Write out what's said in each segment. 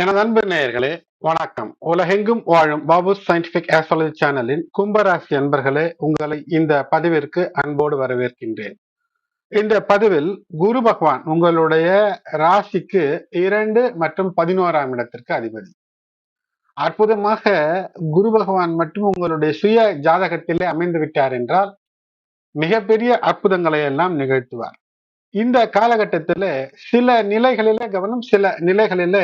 எனது அன்பு நேயர்களே வணக்கம். உலகெங்கும் வாழும் பாபு சயின்டிபிக் ஆஸ்ட்ராலஜி சேனலின் கும்பராசி அன்பர்களே உங்களை இந்த பதிவிற்கு அன்போடு வரவேற்கின்றேன். இந்த பதிவில் குரு பகவான் உங்களுடைய ராசிக்கு இரண்டு மற்றும் பதினோராம் இடத்திற்கு அதிபதி. அற்புதமாக குரு பகவான் மட்டும் உங்களுடைய சுய ஜாதகத்திலே அமைந்து விட்டார் என்றால் மிகப்பெரிய அற்புதங்களை எல்லாம் நிகழ்த்துவார். இந்த காலகட்டத்தில் சில நிலைகளில கவனம் சில நிலைகளில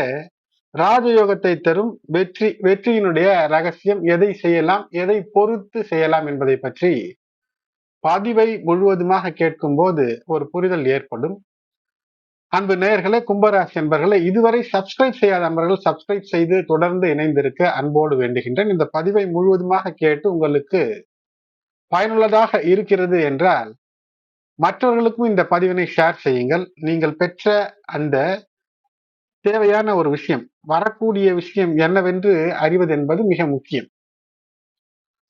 ராஜயோகத்தை தரும் வெற்றி வெற்றியினுடைய ரகசியம் எதை செய்யலாம் எதை பொறுத்து செய்யலாம் என்பதை பற்றி பதிவை முழுவதுமாக கேட்கும் போது ஒரு புரிதல் ஏற்படும். அன்பு நேயர்களே கும்பராசி என்பர்களை இதுவரை சப்ஸ்கிரைப் செய்யாத நண்பர்கள் சப்ஸ்கிரைப் செய்து தொடர்ந்து இணைந்திருக்க அன்போடு வேண்டுகின்றேன். இந்த பதிவை முழுவதுமாக கேட்டு உங்களுக்கு பயனுள்ளதாக இருக்கிறது என்றால் மற்றவர்களுக்கும் இந்த பதிவினை ஷேர் செய்யுங்கள். நீங்கள் பெற்ற அந்த தேவையான ஒரு விஷயம் வரக்கூடிய விஷயம் என்னவென்று அறிவது என்பது மிக முக்கியம்.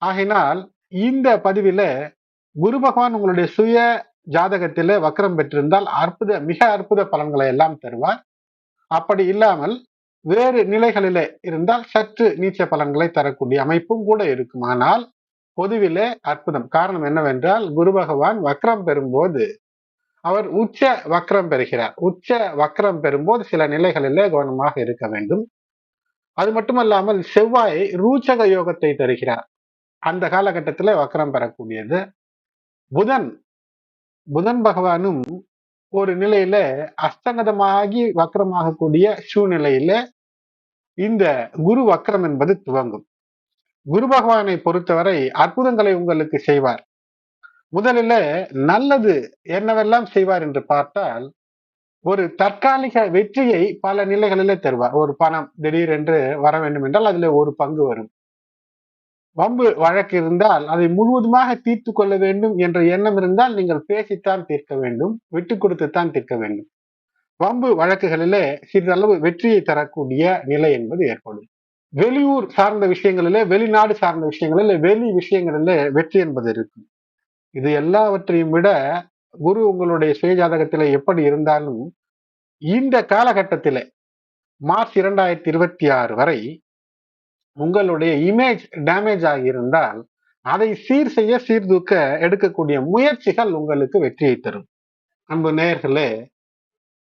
ஆகையினால் இந்த பதிவில குரு பகவான் உங்களுடைய சுய ஜாதகத்தில வக்கரம் பெற்றிருந்தால் அற்புத மிக அற்புத பலன்களை எல்லாம் தருவார். அப்படி இல்லாமல் வேறு நிலைகளிலே இருந்தால் சற்று நீச்ச பலன்களை தரக்கூடிய அமைப்பும் கூட இருக்கும். ஆனால் பொதுவிலே அற்புதம். காரணம் என்னவென்றால் குரு பகவான் வக்ரம் பெறும்போது அவர் உச்ச வக்ரம் பெறுகிறார். உச்ச வக்ரம் பெறும்போது சில நிலைகளிலே கவனமாக இருக்க வேண்டும். அது மட்டுமல்லாமல் செவ்வாய் ரூச்சக யோகத்தை தருகிறார். அந்த காலகட்டத்தில் வக்ரம் பெறக்கூடியது. புதன் புதன் பகவானும் ஒரு நிலையில அஸ்தங்கதமாகி வக்கரமாகக்கூடிய சூழ்நிலையில இந்த குரு வக்கரம் என்பது துவங்கும். குரு பகவானை பொறுத்தவரை அற்புதங்களை உங்களுக்கு செய்வார். முதலில் நல்லது என்னவெல்லாம் செய்வார் என்று பார்த்தால் ஒரு தற்காலிக வெற்றியை பல நிலைகளிலே தருவார். ஒரு பணம் திடீரென்று வர வேண்டும் என்றால் அதுல ஒரு பங்கு வரும். வம்பு வழக்கு இருந்தால் அதை முழுவதுமாக தீர்த்து கொள்ள வேண்டும் என்ற எண்ணம் இருந்தால் நீங்கள் பேசித்தான் தீர்க்க வேண்டும் விட்டு கொடுத்துத்தான் தீர்க்க வேண்டும். வம்பு வழக்குகளிலே சிறிதளவு வெற்றியை தரக்கூடிய நிலை என்பது ஏற்படும். வெளியூர் சார்ந்த விஷயங்களிலே வெளிநாடு சார்ந்த விஷயங்களிலே வெளி விஷயங்களிலே வெற்றி என்பது இருக்கும். இது எல்லாவற்றையும் விட குரு உங்களுடைய சுயஜாதகத்தில் எப்படி இருந்தாலும் இந்த காலகட்டத்தில் மார்ச் இரண்டாயிரத்தி இருபத்தி ஆறு வரை உங்களுடைய இமேஜ் டேமேஜ் ஆகியிருந்தால் அதை சீர் செய்ய சீர்தூக்க எடுக்கக்கூடிய முயற்சிகள் உங்களுக்கு வெற்றியை தரும். அன்பு நேயர்களே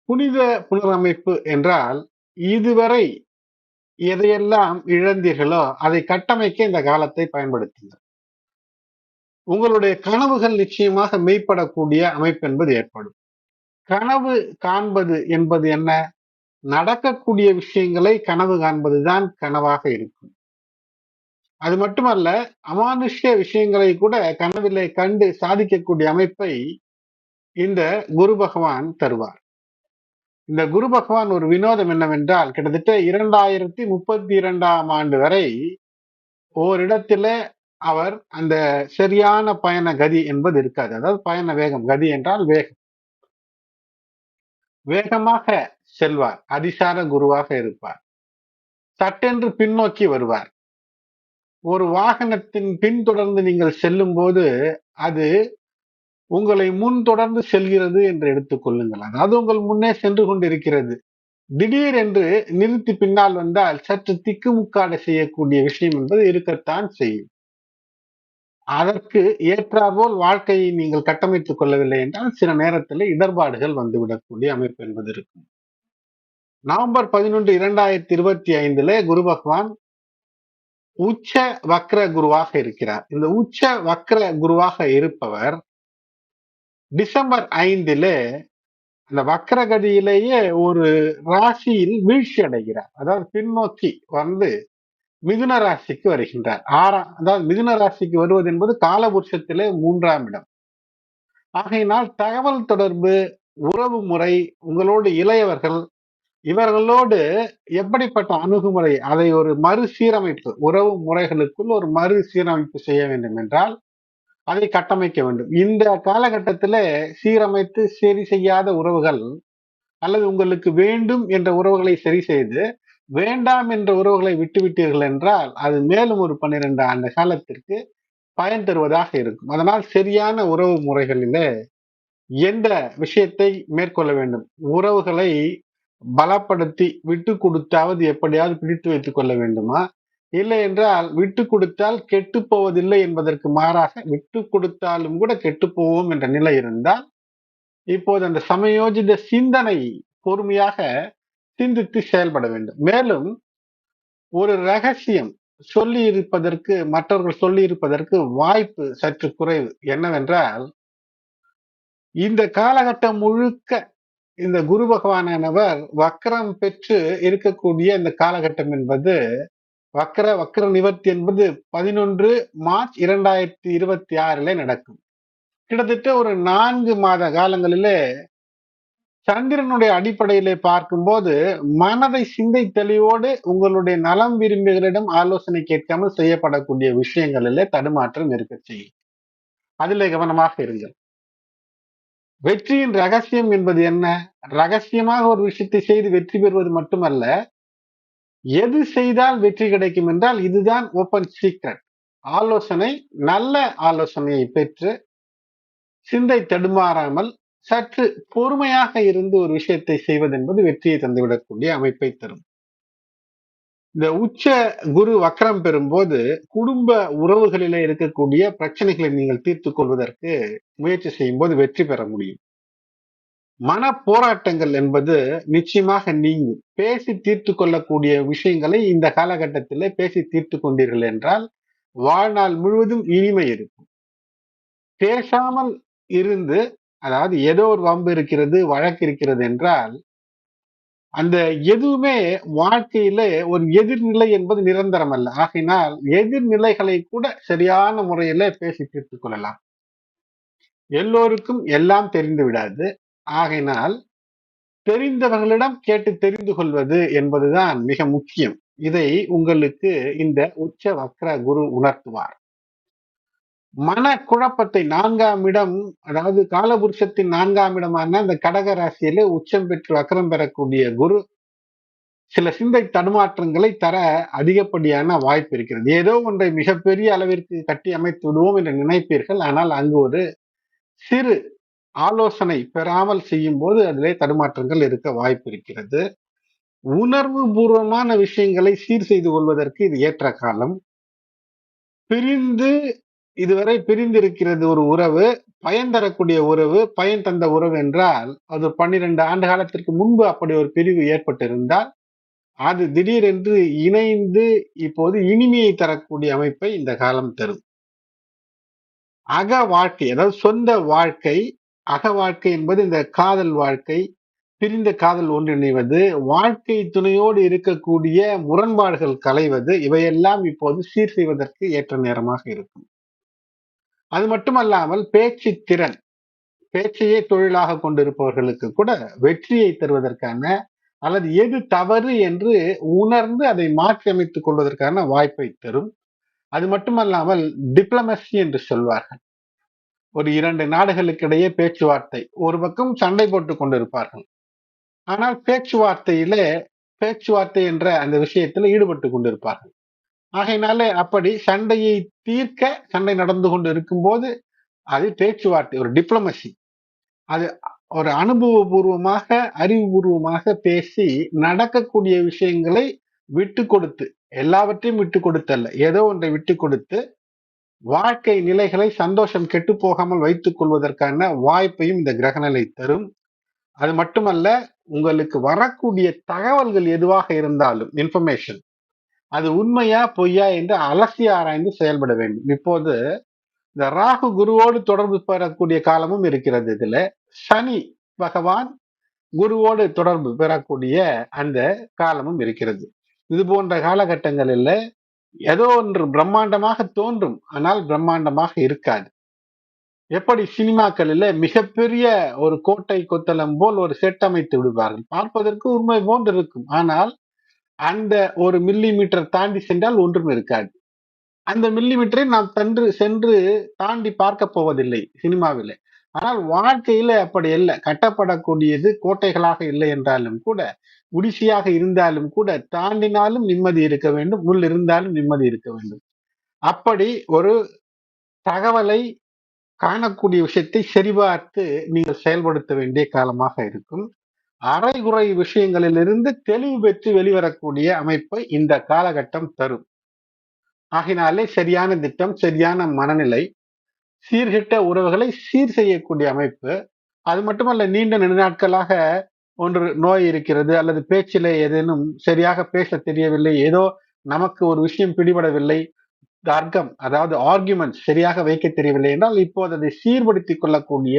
புனித புனரமைப்பு என்றால் இதுவரை எதையெல்லாம் இழந்தீர்களோ அதை கட்டமைக்க இந்த காலத்தை பயன்படுத்துங்கள். உங்களுடைய கனவுகள் நிச்சயமாக மெய்ப்படக்கூடிய அமைப்பு என்பது ஏற்படும். கனவு காண்பது என்பது என்ன? நடக்கக்கூடிய விஷயங்களை கனவு காண்பதுதான் கனவாக இருக்கும். அது மட்டுமல்ல அமானுஷ்ய விஷயங்களை கூட கனவிலே கண்டு சாதிக்கக்கூடிய அமைப்பை இந்த குரு பகவான் தருவார். இந்த குரு பகவான் ஒரு வினோதம் என்னவென்றால் கிட்டத்தட்ட இரண்டாயிரத்தி முப்பத்தி இரண்டாம் ஆண்டு வரை ஓரிடத்துல அவர் அந்த சரியான பயண கதி என்பது இருக்காது. அதாவது பயண வேகம் கதி என்றால் வேகம். வேகமாக செல்வார் அதிசார குருவாக இருப்பார். சட்டென்று பின்னோக்கி வருவார். ஒரு வாகனத்தின் பின்தொடர்ந்து நீங்கள் செல்லும் போது அது உங்களை முன் தொடர்ந்து செல்கிறது என்று எடுத்துக்கொள்ளுங்கள் அதாவது உங்கள் முன்னே சென்று கொண்டிருக்கிறது. திடீர் என்று நிறுத்தி பின்னால் வந்தால் சற்று திக்குமுக்காட செய்யக்கூடிய விஷயம் என்பது இருக்கத்தான் செய்யும். அதற்கு ஏற்றாற்போல் வாழ்க்கையை நீங்கள் கட்டமைத்துக் கொள்ளவில்லை என்றால் சில நேரத்தில் இடர்பாடுகள் வந்துவிடக்கூடிய அமைப்பு என்பது இருக்கும். நவம்பர் பதினொன்று இரண்டாயிரத்தி இருபத்தி ஐந்துல குரு பகவான் உச்ச வக்ர குருவாக இருக்கிறார். இந்த உச்ச வக்ர குருவாக இருப்பவர் டிசம்பர் ஐந்துல அந்த வக்ரகதியிலேயே ஒரு ராசியில் வீழ்ச்சி அடைகிறார் அதாவது பின்னோக்கி வந்து மிதுன ராசிக்கு வருகின்றார். ஆறாம் அதாவது மிதுன ராசிக்கு வருவது என்பது காலபுருஷத்திலே மூன்றாம் இடம். ஆகையினால் தகவல் தொடர்பு உறவு முறை உங்களோடு இளையவர்கள் இவர்களோடு எப்படிப்பட்ட அணுகுமுறை அதை ஒரு மறுசீரமைப்பு உறவு முறைகளுக்குள் ஒரு மறுசீரமைப்பு செய்ய வேண்டும் என்றால் அதை கட்டமைக்க வேண்டும். இந்த காலகட்டத்தில் சீரமைத்து சரி செய்யாத உறவுகள் அல்லது உங்களுக்கு வேண்டும் என்ற உறவுகளை சரி செய்து வேண்டாம் என்ற உறவுகளை விட்டுவிட்டீர்கள் என்றால் அது மேலும் ஒரு பன்னிரெண்டு ஆண்டு காலத்திற்கு பயன் தருவதாக இருக்கும். அதனால் சரியான உறவு முறைகளில எந்த விஷயத்தை மேற்கொள்ள வேண்டும்? உறவுகளை பலப்படுத்தி விட்டு கொடுத்தாவது எப்படியாவது பிடித்து வைத்துக் கொள்ள வேண்டுமா? இல்லை என்றால் விட்டு கொடுத்தால் கெட்டு போவதில்லை என்பதற்கு மாறாக விட்டு கொடுத்தாலும் கூட கெட்டு போவோம் என்ற நிலை இருந்தால் இப்போது அந்த சமயோஜித சிந்தனை பொறுமையாக சிந்தித்து செயல்பட வேண்டும். மேலும் ஒரு ரகசியம் சொல்லி இருப்பதற்கு மற்றவர்கள் சொல்லி இருப்பதற்கு வாய்ப்பு சற்று குறைவு. என்னவென்றால் இந்த காலகட்டம் முழுக்க இந்த குரு பகவானவர் வக்கரம் பெற்று இருக்கக்கூடிய இந்த காலகட்டம் என்பது வக்கர வக்கர நிவர்த்தி என்பது பதினொன்று மார்ச் இரண்டாயிரத்தி இருபத்தி ஆறுல நடக்கும். கிட்டத்தட்ட ஒரு நான்கு மாத காலங்களிலே சந்திரனுடைய அடிப்படையிலே பார்க்கும்போது மனதை சிந்தை தெளிவோடு உங்களுடைய நலம் விரும்பிகளிடம் ஆலோசனை கேட்காமல் செய்யப்படக்கூடிய விஷயங்களிலே தடுமாற்றம் இருக்க செய்யும். அதிலே கவனமாக இருங்கள். வெற்றியின் ரகசியம் என்பது என்ன? ரகசியமாக ஒரு விஷயத்தை செய்து வெற்றி பெறுவது மட்டுமல்ல எது செய்தால் வெற்றி கிடைக்கும் என்றால் இதுதான் ஓப்பன் சீக்ரெட் ஆலோசனை நல்ல ஆலோசனையை பெற்று சிந்தை தடுமாறாமல் சற்று பொறுமையாக இருந்து ஒரு விஷயத்தை செய்வது என்பது வெற்றியை தந்துவிடக்கூடிய அமைப்பை தரும். இந்த உச்ச குரு வக்கரம் பெறும்போது குடும்ப உறவுகளில இருக்கக்கூடிய பிரச்சனைகளை நீங்கள் தீர்த்து கொள்வதற்கு முயற்சி செய்யும் போது வெற்றி பெற முடியும். மன போராட்டங்கள் என்பது நிச்சயமாக நீங்கும். பேசி தீர்த்து கொள்ளக்கூடிய விஷயங்களை இந்த காலகட்டத்திலே பேசி தீர்த்து கொண்டீர்கள் என்றால் வாழ்நாள் முழுவதும் இனிமை இருக்கும். பேசாமல் இருந்து அதாவது ஏதோ ஒரு வம்பு இருக்கிறது வழக்கு இருக்கிறது என்றால் அந்த எதுவுமே வாழ்க்கையில ஒரு எதிர்நிலை என்பது நிரந்தரம் அல்ல ஆகையினால் எதிர்நிலைகளை கூட சரியான முறையில பேசி தீர்த்துக் கொள்ளலாம். எல்லோருக்கும் எல்லாம் தெரிந்து விடாது. ஆகையினால் தெரிந்தவர்களிடம் கேட்டு தெரிந்து கொள்வது என்பதுதான் மிக முக்கியம். இதை உங்களுக்கு இந்த உச்ச வக்ர குரு உணர்த்துவார். மன குழப்பத்தை நான்காம் இடம் அதாவது காலபுருஷத்தின் நான்காம் இடமான அந்த கடக ராசியில உச்சம் பெற்று அக்கரம் பெறக்கூடிய குரு சில சிந்தை தடுமாற்றங்களை தர அதிகப்படியான வாய்ப்பு இருக்கிறது. ஏதோ ஒன்றை மிகப்பெரிய அளவிற்கு கட்டி அமைத்து விடுவோம் என்று நினைப்பீர்கள். ஆனால் அங்கு ஒரு சிறு ஆலோசனை பெறாமல் செய்யும் போது அதிலே தடுமாற்றங்கள் இருக்க வாய்ப்பு இருக்கிறது. உணர்வு பூர்வமான விஷயங்களை சீர் செய்து கொள்வதற்கு இது ஏற்ற காலம். பிரிந்து இதுவரை பிரிந்திருக்கிறது ஒரு உறவு பயன் தரக்கூடிய உறவு பயன் தந்த உறவு என்றால் அது பன்னிரண்டு ஆண்டு காலத்திற்கு முன்பு அப்படி ஒரு பிரிவு ஏற்பட்டிருந்தால் அது திடீரென்று இணைந்து இப்போது இனிமையை தரக்கூடிய அமைப்பை இந்த காலம் தரும். அக வாழ்க்கை அதாவது சொந்த வாழ்க்கை அக வாழ்க்கை என்பது இந்த காதல் வாழ்க்கை பிரிந்த காதல் ஒன்றிணைவது வாழ்க்கை துணையோடு இருக்கக்கூடிய முரண்பாடுகள் களைவது இவையெல்லாம் இப்போது சீர் செய்வதற்கு ஏற்ற நேரமாக இருக்கும். அது மட்டுமல்லாமல் பேச்சு திறன். பேச்சையே தொழிலாக கொண்டிருப்பவர்களுக்கு கூட வெற்றியை தருவதற்கான அல்லது எது தவறு என்று உணர்ந்து அதை மாற்றி அமைத்துக் கொள்வதற்கான வாய்ப்பை தரும். அது மட்டுமல்லாமல் டிப்ளமசி என்று சொல்வார்கள். ஒரு இரண்டு நாடுகளுக்கிடையே பேச்சுவார்த்தை. ஒரு பக்கம் சண்டை போட்டு கொண்டிருப்பார்கள். ஆனால் பேச்சுவார்த்தையிலே பேச்சுவார்த்தை என்ற அந்த விஷயத்தில் ஈடுபட்டு கொண்டிருப்பார்கள். ஆகையினாலே அப்படி சண்டையை தீர்க்க சண்டை நடந்து கொண்டு இருக்கும்போது அது பேச்சுவார்த்தை ஒரு டிப்ளமசி அது ஒரு அனுபவபூர்வமாக அறிவுபூர்வமாக பேசி நடக்கக்கூடிய விஷயங்களை விட்டு கொடுத்து எல்லாவற்றையும் விட்டு கொடுத்தல்ல. ஏதோ ஒன்றை விட்டு கொடுத்து வாழ்க்கை நிலைகளை சந்தோஷம் கெட்டு போகாமல் வைத்துக் கொள்வதற்கான வாய்ப்பையும் இந்த கிரகநிலை தரும். அது மட்டுமல்ல உங்களுக்கு வரக்கூடிய தகவல்கள் எதுவாக இருந்தாலும் இன்ஃபர்மேஷன் அது உண்மையா பொய்யா என்று அலசி ஆராய்ந்து செயல்பட வேண்டும். இப்போது இந்த ராகு குருவோடு தொடர்பு பெறக்கூடிய காலமும் இருக்கிறது. இதுல சனி பகவான் குருவோடு தொடர்பு பெறக்கூடிய அந்த காலமும் இருக்கிறது. இது போன்ற காலகட்டங்களில் ஏதோ ஒன்று பிரம்மாண்டமாக தோன்றும். ஆனால் பிரம்மாண்டமாக இருக்காது. எப்படி சினிமாக்களில் மிகப்பெரிய ஒரு கோட்டை கொத்தளம் போல் ஒரு செட் அமைத்து விடுவார்கள்? பார்ப்பதற்கு உண்மை போன்று இருக்கும். ஆனால் அந்த ஒரு மில்லி மீட்டர் தாண்டி சென்றால் ஒன்றும் இருக்காது. அந்த மில்லி மீட்டரை நாம் சென்று சென்று தாண்டி பார்க்க போவதில்லை சினிமாவில். ஆனால் வாழ்க்கையில அப்படி இல்லை கட்டப்படக்கூடியது கோட்டைகளாக இல்லை என்றாலும் கூட குடிசையாக இருந்தாலும் கூட தாண்டினாலும் நிம்மதி இருக்க வேண்டும். உள் இருந்தாலும் நிம்மதி இருக்க வேண்டும். அப்படி ஒரு தகவலை காணக்கூடிய விஷயத்தை சரிபார்த்து நீங்கள் செயல்படுத்த வேண்டிய காலமாக இருக்கும். அரைகுறை விஷயங்களிலிருந்து தெளிவு பெற்று வெளிவரக்கூடிய அமைப்பை இந்த காலகட்டம் தரும். ஆகினாலே சரியான திட்டம் சரியான மனநிலை சீர்கிட்ட உறவுகளை சீர் செய்யக்கூடிய அமைப்பு அது மட்டுமல்ல நீண்ட நெடுநாட்களாக ஒன்று நோய் இருக்கிறது அல்லது பேச்சிலே ஏதேனும் சரியாக பேச தெரியவில்லை ஏதோ நமக்கு ஒரு விஷயம் பிடிபடவில்லை தர்க்கம் அதாவது ஆர்குமெண்ட் சரியாக வைக்க தெரியவில்லை என்றால் இப்போது அதை சீர்படுத்திக் கொள்ளக்கூடிய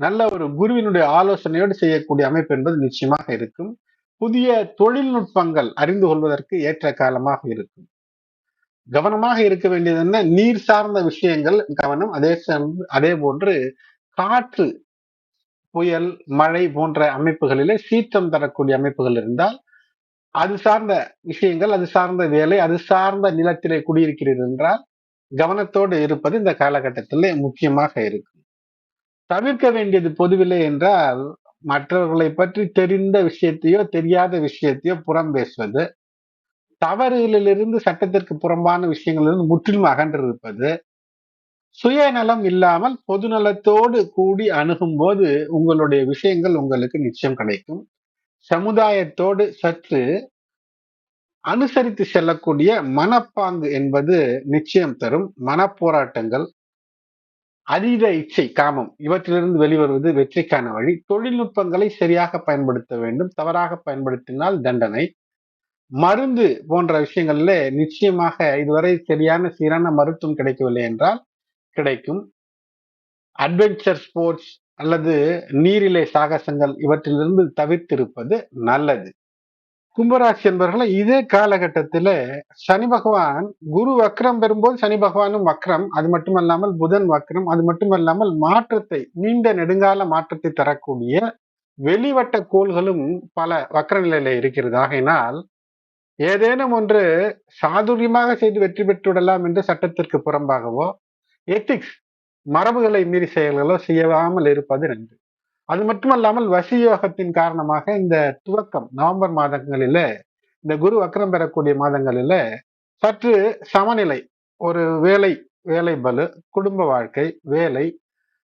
நல்ல ஒரு குருவினுடைய ஆலோசனையோடு செய்யக்கூடிய அமைப்பு என்பது நிச்சயமாக இருக்கும். புதிய தொழில்நுட்பங்கள் அறிந்து கொள்வதற்கு ஏற்ற காலமாக இருக்கும். கவனமாக இருக்க வேண்டியது என்ன? நீர் சார்ந்த விஷயங்கள் கவனம். அதே அதே போன்று காற்று புயல் மழை போன்ற அமைப்புகளிலே சீற்றம் தரக்கூடிய அமைப்புகள் இருந்தால் அது சார்ந்த விஷயங்கள் அது சார்ந்த வேலை அது சார்ந்த நிலத்திலே குடியிருக்கிறீர்கள் என்றால் கவனத்தோடு இருப்பது இந்த காலகட்டத்திலே முக்கியமாக இருக்கும். தவிர்க்க வேண்டியது பொதுவில்லை என்றால் மற்றவர்களை பற்றி தெரிந்த விஷயத்தையோ தெரியாத விஷயத்தையோ புறம் பேசுவது தவறுகளிலிருந்து சட்டத்திற்கு புறம்பான விஷயங்களிலிருந்து முற்றிலும் அகன்றிருப்பது சுயநலம் இல்லாமல் பொதுநலத்தோடு கூடி அணுகும் போது உங்களுடைய விஷயங்கள் உங்களுக்கு நிச்சயம் கிடைக்கும். சமுதாயத்தோடு சற்று அனுசரித்து செல்லக்கூடிய மனப்பாங்கு என்பது நிச்சயம் தரும். மனப்போராட்டங்கள் அதீத இச்சை காமம் இவற்றிலிருந்து வெளிவருவது வெற்றிக்கான வழி. தொழில்நுட்பங்களை சரியாக பயன்படுத்த வேண்டும். தவறாக பயன்படுத்தினால் தண்டனை. மருந்து போன்ற விஷயங்கள்ல நிச்சயமாக இதுவரை சரியான சீரான மருத்துவம் கிடைக்கவில்லை என்றால் கிடைக்கும். அட்வென்ச்சர் ஸ்போர்ட்ஸ் அல்லது நீரிலை சாகசங்கள் இவற்றிலிருந்து தவிர்த்திருப்பது நல்லது. கும்பராசி என்பவர்களை இதே காலகட்டத்தில சனி பகவான் குரு வக்ரம் பெறும்போது சனி பகவானும் வக்ரம். அது மட்டுமல்லாமல் புதன் வக்ரம். அது மட்டுமல்லாமல் மாற்றத்தை நீண்ட நெடுங்கால மாற்றத்தை தரக்கூடிய வெளிவட்ட கோள்களும் பல வக்கர நிலையில இருக்கிறது. ஆகையினால் ஏதேனும் ஒன்று சாதுரியமாக செய்து வெற்றி பெற்றுவிடலாம் என்று சட்டத்திற்கு புறம்பாகவோ எத்திக்ஸ் மரபுகளை மீறி செயல்களோ செய்யாமல் இருப்பது நன்று அது மட்டுமல்லாமல் வசியோகத்தின் காரணமாக இந்த துவக்கம் நவம்பர் மாதங்களில இந்த குரு வக்கரம் பெறக்கூடிய மாதங்களில சற்று சமநிலை ஒரு வேலை வேலை பலு குடும்ப வாழ்க்கை வேலை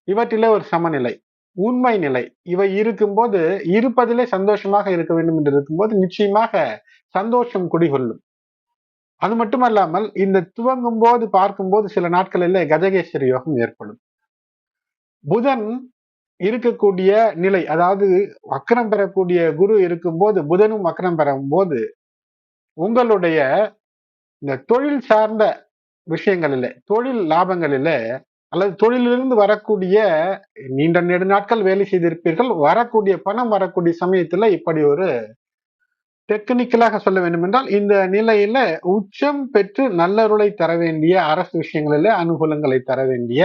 இவற்றிலே ஒரு சமநிலை உண்மை நிலை. இவை இருக்கும்போது இருப்பதிலே சந்தோஷமாக இருக்க வேண்டும் என்று இருக்கும்போது நிச்சயமாக சந்தோஷம் குடிகொள்ளும். அது மட்டுமல்லாமல் இந்த துவங்கும் போது பார்க்கும்போது சில நாட்களில் கஜகேஸ்வரி யோகம் ஏற்படும். புதன் இருக்கக்கூடிய நிலை அதாவது வக்கரம் பெறக்கூடிய குரு இருக்கும்போது புதனும் வக்கரம் பெறும் போது உங்களுடைய இந்த தொழில் சார்ந்த விஷயங்களில் தொழில் லாபங்களில் அல்லது தொழிலிருந்து வரக்கூடிய நீண்ட நெடு நாட்கள் வேலை செய்திருப்பீர்கள் வரக்கூடிய பணம் வரக்கூடிய சமயத்துல இப்படி ஒரு டெக்னிக்கலாக சொல்ல வேண்டும் என்றால் இந்த நிலையில உச்சம் பெற்று நல்லருளை தர வேண்டிய அரசு விஷயங்களில அனுகூலங்களை தர வேண்டிய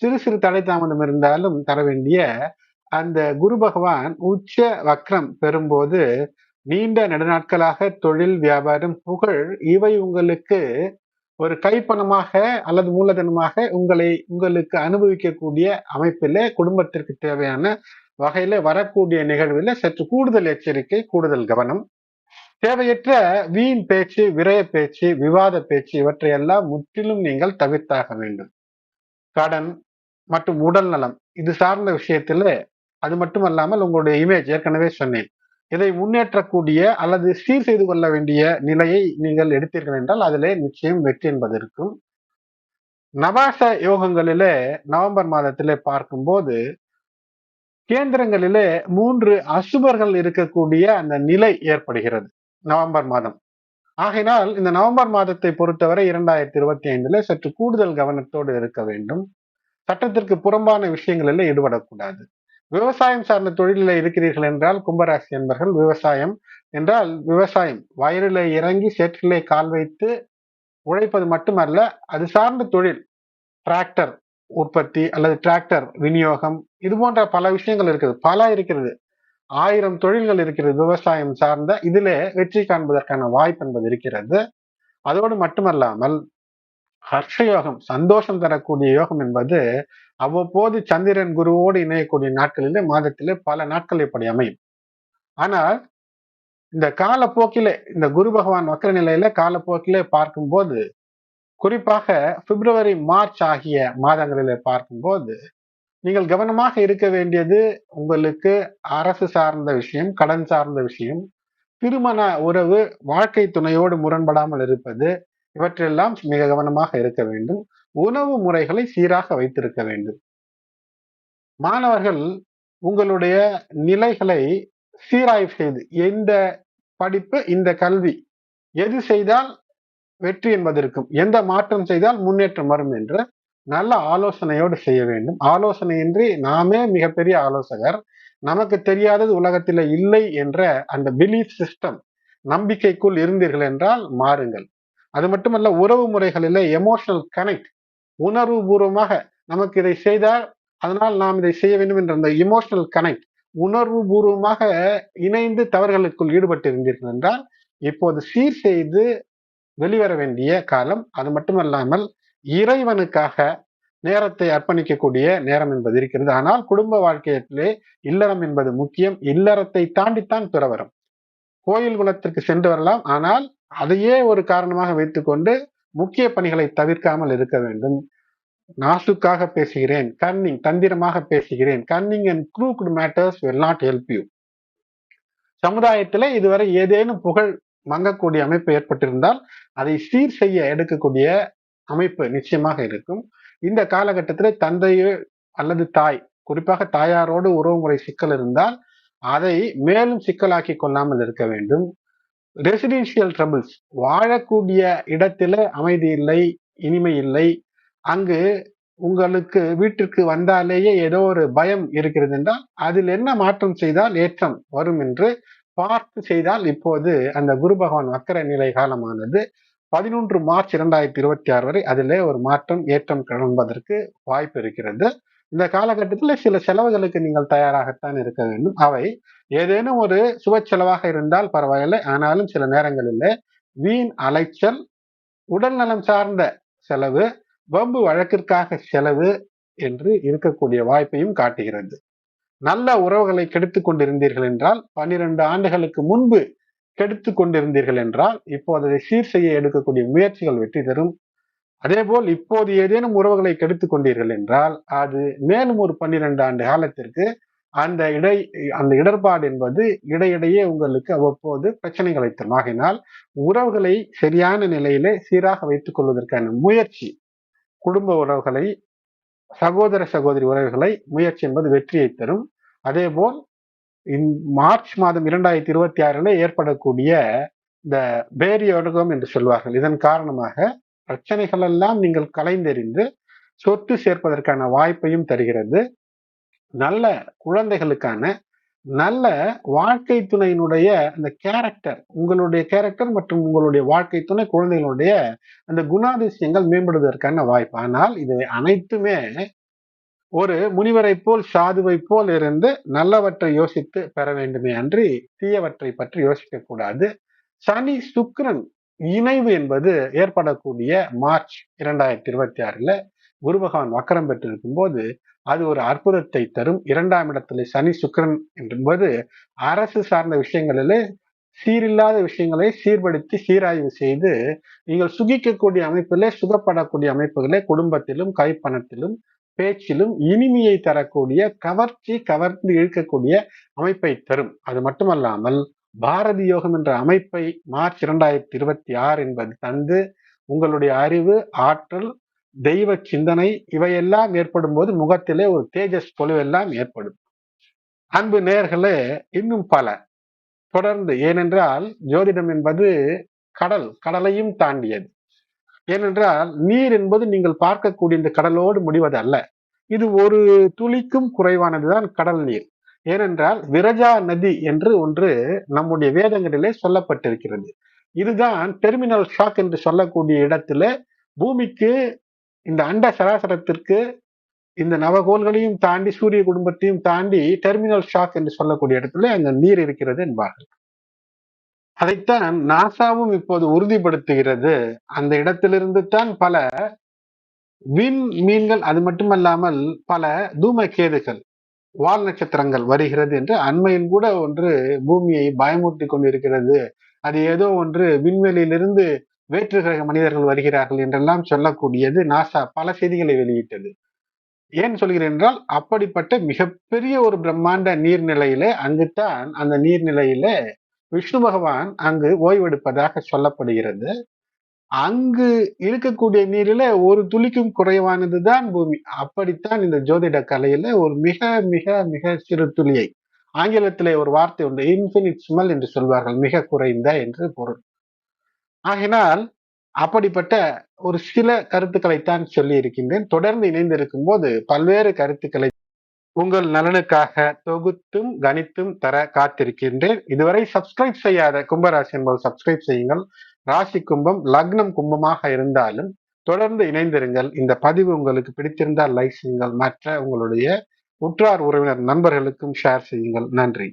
சிறு சிறு தடை தாமதம் இருந்தாலும் தர வேண்டிய அந்த குரு பகவான் உச்ச வக்ரம் பெறும்போது நீண்ட நெடுநாட்களாக தொழில் வியாபாரம் புகழ் இவை உங்களுக்கு ஒரு கைப்பணமாக அல்லது மூலதனமாக உங்களை உங்களுக்கு அனுபவிக்கக்கூடிய அமைப்பில குடும்பத்திற்கு தேவையான வகையில வரக்கூடிய நிகழ்வில் சற்று கூடுதல் எச்சரிக்கை கூடுதல் கவனம். தேவையற்ற வீண் பேச்சு விரய பேச்சு விவாத பேச்சு இவற்றையெல்லாம் முற்றிலும் நீங்கள் தவிர்த்தாக வேண்டும். கடன் மற்றும் உடல் நலம். இது சார்ந்த விஷயத்துல அது மட்டுமல்லாமல் உங்களுடைய இமேஜ் ஏற்கனவே சொன்னேன். இதை முன்னேற்றக்கூடிய அல்லது சீர் செய்து கொள்ள வேண்டிய நிலையை நீங்கள் எடுத்தீர்கள் என்றால் அதிலே நிச்சயம் வெற்றி என்பது இருக்கும். நவாச யோகங்களிலே நவம்பர் மாதத்திலே பார்க்கும்போது கேந்திரங்களிலே மூன்று அசுபர்கள் இருக்கக்கூடிய அந்த நிலை ஏற்படுகிறது நவம்பர் மாதம். ஆகையினால் இந்த நவம்பர் மாதத்தை பொறுத்தவரை இரண்டாயிரத்தி இருபத்தி ஐந்துல சற்று கூடுதல் கவனத்தோடு இருக்க வேண்டும். சட்டத்திற்கு புறம்பான விஷயங்களில் ஈடுபடக்கூடாது. விவசாயம் சார்ந்த தொழிலில் இருக்கிறீர்கள் என்றால் கும்பராசி என்பர்கள் விவசாயம் என்றால் விவசாயம். வயலில் இறங்கி சேற்றிலே கால் வைத்து உழைப்பது மட்டுமல்ல அது சார்ந்த தொழில் டிராக்டர் உற்பத்தி அல்லது டிராக்டர் விநியோகம் இது போன்ற பல விஷயங்கள் இருக்குது. பல இருக்கிறது. ஆயிரம் தொழில்கள் இருக்கிறது விவசாயம் சார்ந்த. இதிலே வெற்றி காண்பதற்கான வாய்ப்பு என்பது இருக்கிறது. அதோடு மட்டுமல்லாமல் ஹர்ஷ யோகம் சந்தோஷம் தரக்கூடிய யோகம் என்பது அவ்வப்போது சந்திரன் குருவோடு இணையக்கூடிய நாட்களிலே மாதத்திலே பல நாட்கள் இப்படி அமையும். ஆனால் இந்த காலப்போக்கிலே இந்த குரு பகவான் வக்கர நிலையில காலப்போக்கிலே பார்க்கும்போது குறிப்பாக பிப்ரவரி மார்ச் ஆகிய மாதங்களிலே பார்க்கும்போது நீங்கள் கவனமாக இருக்க வேண்டியது உங்களுக்கு அரசு சார்ந்த விஷயம் கடன் சார்ந்த விஷயம் திருமண உறவு வாழ்க்கை துணையோடு முரண்படாமல் இருப்பது இவற்றெல்லாம் மிக கவனமாக இருக்க வேண்டும். உணவு முறைகளை சீராக வைத்திருக்க வேண்டும். மாணவர்கள் உங்களுடைய நிலைகளை சீராய்வு செய்து எந்த படிப்பு இந்த கல்வி எது செய்தால் வெற்றி என்பதற்கும் எந்த மாற்றம் செய்தால் முன்னேற்றம் வரும் என்று நல்ல ஆலோசனையோடு செய்ய வேண்டும். ஆலோசனையின்றி நாமே மிகப்பெரிய ஆலோசகர். நமக்கு தெரியாதது உலகத்தில் இல்லை என்ற அந்த பிலீஃப் சிஸ்டம் நம்பிக்கைக்குள் இருந்தீர்கள் என்றால் மாறுங்கள். அது மட்டுமல்ல உறவு முறைகளில் எமோஷனல் கனெக்ட் உணர்வு பூர்வமாக நமக்கு இதை செய்தால் அதனால் நாம் இதை செய்ய வேண்டும் என்ற அந்த இமோஷனல் கனெக்ட் உணர்வு பூர்வமாக இணைந்து தவறுகளுக்குள் ஈடுபட்டு இருந்தீர்கள் என்றால் இப்போது சீர் செய்து வெளிவர வேண்டிய காலம் அது மட்டுமல்லாமல் இறைவனுக்காக நேரத்தை அர்ப்பணிக்கக்கூடிய நேரம் என்பது இருக்கிறது. ஆனால் குடும்ப வாழ்க்கையிலே இல்லறம் என்பது முக்கியம். இல்லறத்தை தாண்டித்தான் பிறவரும். கோயில் குலத்திற்கு சென்று வரலாம். ஆனால் அதையே ஒரு காரணமாக வைத்துக்கொண்டு முக்கிய பணிகளை தவிர்க்காமல் இருக்க வேண்டும். நாசுக்காக பேசுகிறேன் கன்னிங் தந்திரமாக பேசுகிறேன் cunning and crooked matters will not help you சமுதாயத்தில் இதுவரை ஏதேனும் புகழ் மங்கக்கூடிய அமைப்பு ஏற்பட்டிருந்தால் அதை சீர் செய்ய எடுக்கக்கூடிய அமைப்பு நிச்சயமாக இருக்கும். இந்த காலகட்டத்தில் தந்தையோ அல்லது தாய் குறிப்பாக தாயாரோடு உறவுமுறை சிக்கல் இருந்தால் அதை மேலும் சிக்கலாக்கி கொள்ளாமல் இருக்க வேண்டும். ரெசிடென்ஷியல் ட்ரபிள்ஸ் வாழக்கூடிய இடத்துல அமைதி இல்லை இனிமை இல்லை. அங்கு உங்களுக்கு வீட்டிற்கு வந்தாலேயே ஏதோ ஒரு பயம் இருக்கிறது என்றால் அதில் என்ன மாற்றம் செய்தால் ஏற்றம் வரும் என்று பார்த்து செய்தால் இப்போது அந்த குரு பகவான் வக்கர நிலை காலமானது பதினொன்று மார்ச் இரண்டாயிரத்தி இருபத்தி ஆறு வரை அதிலே ஒரு மாற்றம் ஏற்றம் கிளம்புவதற்கு வாய்ப்பு இருக்கிறது. இந்த காலகட்டத்தில் சில செலவுகளுக்கு நீங்கள் தயாராகத்தான் இருக்க வேண்டும். அவை ஏதேனும் ஒரு சுப செலவாக இருந்தால் பரவாயில்லை. ஆனாலும் சில நேரங்களில் வீண் அலைச்சல் உடல் நலம் சார்ந்த செலவு வம்பு வழக்கிற்காக செலவு என்று இருக்கக்கூடிய வாய்ப்பையும் காட்டுகிறது. நல்ல உறவுகளை கெடுத்து கொண்டிருந்தீர்கள் என்றால் பன்னிரண்டு ஆண்டுகளுக்கு முன்பு கெடுத்து கொண்டிருந்தீர்கள் என்றால் இப்போது அதை சீர் செய்ய எடுக்கக்கூடிய முயற்சிகள் வெற்றி தரும் அதேபோல் இப்போது ஏதேனும் உறவுகளை கெடுத்து கொண்டீர்கள் என்றால் அது மேலும் ஒரு பன்னிரண்டு ஆண்டு காலத்திற்கு அந்த இடை அந்த இடர்பாடு என்பது இடையிடையே உங்களுக்கு அவ்வப்போது பிரச்சனைகளை தரும் ஆகினால் உறவுகளை சரியான நிலையிலே சீராக வைத்துக் கொள்வதற்கான முயற்சி குடும்ப உறவுகளை சகோதர சகோதரி உறவுகளை முயற்சி என்பது வெற்றியை தரும். அதேபோல் மார்ச் மாதம் இரண்டாயிரத்தி இருபத்தி ஆறுல ஏற்படக்கூடிய இந்த பேரியோடகம் என்று சொல்வார்கள். இதன் காரணமாக பிரச்சனைகள் எல்லாம் நீங்கள் கலைந்தெறிந்து சொத்து சேர்ப்பதற்கான வாய்ப்பையும் தருகிறது. நல்ல குழந்தைகளுக்கான நல்ல வாழ்க்கை துணையினுடைய அந்த கேரக்டர் உங்களுடைய கேரக்டர் மற்றும் உங்களுடைய வாழ்க்கை துணை குழந்தைகளுடைய அந்த குணாதிசயங்கள் மேம்படுவதற்கான வாய்ப்பு. ஆனால் இது அனைத்துமே ஒரு முனிவரை போல் சாதுவை போல் இருந்து நல்லவற்றை யோசித்து பெற வேண்டுமே அன்றி தீயவற்றை பற்றி யோசிக்க கூடாது. சனி சுக்கரன் இணைவு என்பது ஏற்படக்கூடிய மார்ச் இரண்டாயிரத்தி இருபத்தி ஆறுல குரு பகவான் வக்கரம் பெற்றிருக்கும் போது அது ஒரு அற்புதத்தை தரும். இரண்டாம் இடத்துல சனி சுக்கரன் என்பது அரசு சார்ந்த விஷயங்களிலே சீரில்லாத விஷயங்களை சீர்படுத்தி சீராய்வு செய்து நீங்கள் சுகிக்கக்கூடிய அமைப்பிலே சுகப்படக்கூடிய அமைப்புகளே குடும்பத்திலும் கைப்பணத்திலும் பேச்சிலும் இனிமையை தரக்கூடிய கவர்ச்சி கவர்ந்து இழுக்கக்கூடிய அமைப்பை தரும். அது மட்டுமல்லாமல் பாரதி யோகம் என்ற அமைப்பை மார்ச் இரண்டாயிரத்தி இருபத்தி ஆறு என்பது தந்து உங்களுடைய அறிவு ஆற்றல் தெய்வ சிந்தனை இவையெல்லாம் ஏற்படும் போது முகத்திலே ஒரு தேஜஸ் பொலிவெல்லாம் ஏற்படும். அன்பு நேர்களே இன்னும் பல. தொடர்ந்து ஏனென்றால் ஜோதிடம் என்பது கடல் கடலையும் தாண்டியது. ஏனென்றால் நீர் என்பது நீங்கள் பார்க்கக்கூடிய இந்த கடலோடு முடிவது அல்ல இது ஒரு துளிக்கும் குறைவானதுதான் கடல் நீர். ஏனென்றால் விரஜா நதி என்று ஒன்று நம்முடைய வேதங்களிலே சொல்லப்பட்டிருக்கிறது. இதுதான் டெர்மினல் ஷாக் என்று சொல்லக்கூடிய இடத்துல பூமிக்கு இந்த அண்ட சராசரத்திற்கு இந்த நவகோள்களையும் தாண்டி சூரிய குடும்பத்தையும் தாண்டி டெர்மினல் ஷாக் என்று சொல்லக்கூடிய இடத்துல அங்க நீர் இருக்கிறது என்பார்கள். அதைத்தான் நாசாவும் இப்போது உறுதிப்படுத்துகிறது. அந்த இடத்திலிருந்து தான் பல விண் மீன்கள் அது மட்டுமல்லாமல் பல தூமகேதுகள் வால் நட்சத்திரங்கள் வருகிறது என்று அண்மையில் கூட ஒன்று பூமியை பயமூட்டி கொண்டிருக்கிறது. அது ஏதோ ஒன்று விண்வெளியிலிருந்து வேற்று கிரக மனிதர்கள் வருகிறார்கள் என்றெல்லாம் சொல்லக்கூடியது நாசா பல செய்திகளை வெளியிட்டது. ஏன் சொல்கிறேன் என்றால் அப்படிப்பட்ட மிகப்பெரிய ஒரு பிரம்மாண்ட நீர்நிலையிலே அங்குத்தான் அந்த நீர்நிலையிலே விஷ்ணு பகவான் அங்கு ஓய்வெடுப்பதாக சொல்லப்படுகிறது. அங்கு இருக்கக்கூடிய நீரில ஒரு துளிக்கும் குறைவானதுதான் பூமி. அப்படித்தான் இந்த ஜோதிட கலையில ஒரு மிக மிக மிக சிறு துளியை. ஆங்கிலத்திலே ஒரு வார்த்தை உண்டு இன்ஃபினிட் ஸ்மெல் என்று சொல்வார்கள் மிக குறைந்த என்று பொருள். ஆகினால் அப்படிப்பட்ட ஒரு சில கருத்துக்களைத்தான் சொல்லி இருக்கின்றேன் தொடர்ந்து இணைந்திருக்கும் போது பல்வேறு கருத்துக்களை உங்கள் நலனுக்காக தொகுத்தும் கணித்தும் தர காத்திருக்கின்றேன். இதுவரை சப்ஸ்கிரைப் செய்யாத கும்பராசி என்பது சப்ஸ்கிரைப் செய்யுங்கள். ராசி கும்பம் லக்னம் கும்பமாக இருந்தாலும் தொடர்ந்து இணைந்திருங்கள். இந்த பதிவு உங்களுக்கு பிடித்திருந்தால் லைக் செய்யுங்கள். மற்ற உங்களுடைய உற்றார் உறவினர் நண்பர்களுக்கும் ஷேர் செய்யுங்கள். நன்றி.